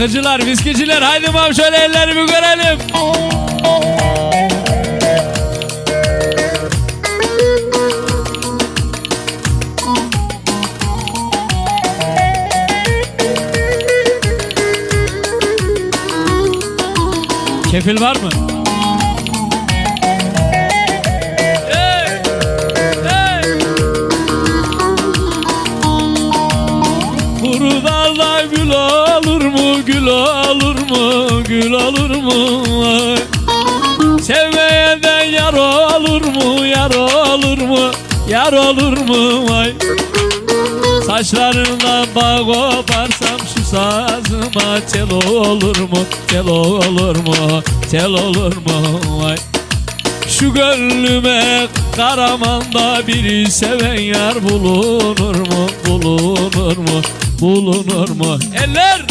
Rakıcılar, viskiciler haydi mam şöyle ellerimi görelim. Kefil var mı? Kuru dalda gül olur mu, gül olur mu, gül olur mu? Ay. Sevmeyenden yar olur mu, yar olur mu, yar olur mu? Ay. Saçlarından bağ koparsam şu sazıma tel olur mu, tel olur mu, tel olur mu? Ay. Şu gönlüme Karaman'da biri seven yar bulunur mu, bulunur mu, bulunur mu? Eller!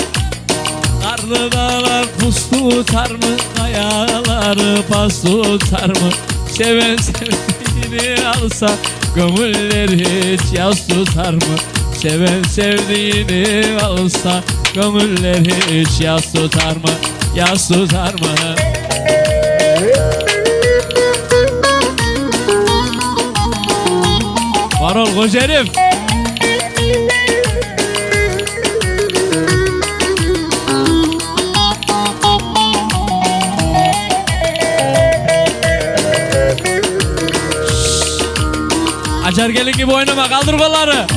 Karlı dağlar pus tutar mı, kayaları pas tutar mı? Seven sevdiğini alsa gönüller hiç yaz tutar mı? Seven sevdiğini alsa gönüller hiç yaz tutar mı? Yaz tutar mı? Var ol Acar gelin gibi oynama kaldır kolları.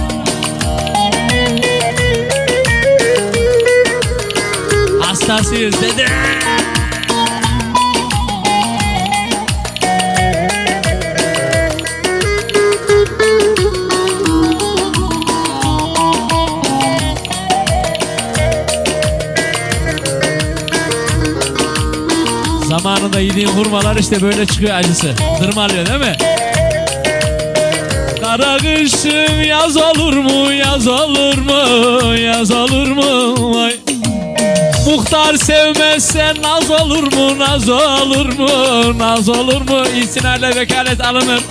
Hastasıyız dedi. Zamanında yediğin hurmalar işte böyle çıkıyor acısı. Tırmalıyor değil mi? Kara kışım yaz olur mu, yaz olur mu, yaz olur mu? Vay. Muhtar sevmezse naz olur mu, naz olur mu, naz olur mu? İtinayla vekalet alınır.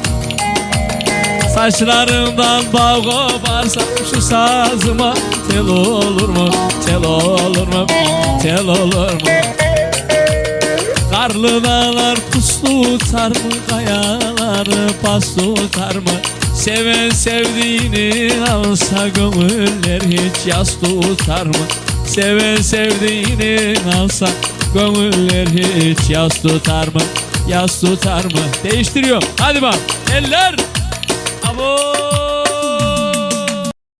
Saçlarından bağ koparsam şu sazıma tel olur mu, tel olur mu, tel olur mu? Karlı dağlar pus tutar mı Kayaları pas tutar mı Seven sevdiğini alsa Gönüller hiç yas tutar mı? Seven sevdiğini alsa Gönüller hiç yas tutar mı? Yas tutar mı? Değiştiriyorum hadi bak. Eller. Abo